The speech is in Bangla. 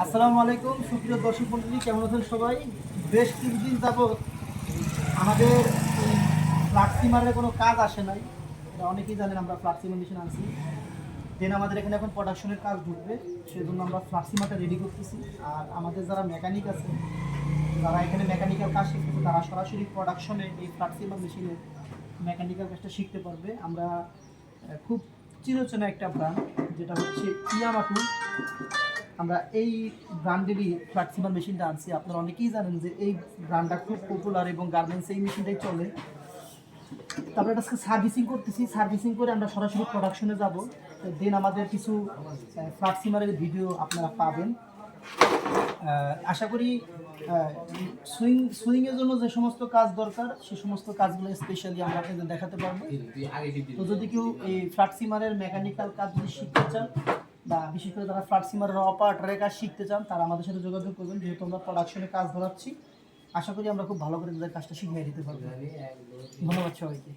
আসসালামু আলাইকুম, সুপ্রিয় দর্শক মন্ডলী, কেমন আছেন সবাই? বেশ কিছুদিন যাবৎ আমাদের এই ফ্লাক্সিমারের কোনো কাজ আসে নাই। এটা অনেকেই জানেন, আমরা ফ্লাক্সিমার মেশিন আনছি। দেন আমাদের এখানে এখন প্রোডাকশনের কাজ ঢুকবে, সেজন্য আমরা ফ্লাক্সিমারটা রেডি করতেছি। আর আমাদের যারা মেকানিক আছে, যারা এখানে মেকানিক্যাল কাজ শিখতেছে, তারা সরাসরি প্রোডাকশনে এই ফ্লাক্সিমার মেশিনের মেকানিক্যাল কাজটা শিখতে পারবে। আমরা খুব চিরচেনা একটা ব্র্যান্ড যেটা হচ্ছে ইয়ামাটু আমরা এই ব্র্যান্ডেরই ফ্ল্যাক্সিমার মেশিনটা আনছি। আপনারা অনেকেই জানেন যে এই ব্র্যান্ডটা খুব পপুলার এবং গার্মেন্টস এই মেশিনটাই চলে। তারপরে এটা সার্ভিসিং করতেছি। সার্ভিসিং করে আমরা সরাসরি প্রোডাকশনে যাব। দেন আমাদের কিছু ফ্ল্যাক্সিমারের ভিডিও আপনারা পাবেন। আশা করি সুইং সুইংয়ের জন্য যে সমস্ত কাজ দরকার সে সমস্ত কাজগুলো স্পেশালি আমরা আপনাদের দেখাতে পারব। তো যদি কেউ এই ফ্ল্যাট সিমারের মেকানিক্যাল কাজ যদি শিখতে চান বা বিশেষ করে যারা ফ্ল্যাট সিমার অপারেটারের কাজ শিখতে চান তারা আমাদের সাথে যোগাযোগ করবেন। যেহেতু আমরা প্রোডাকশনে কাজ ধরাচ্ছি আশা করি আমরা খুব ভালো করে তাদের কাজটা শিখিয়ে দিতে পারব। ধন্যবাদ সবাইকে।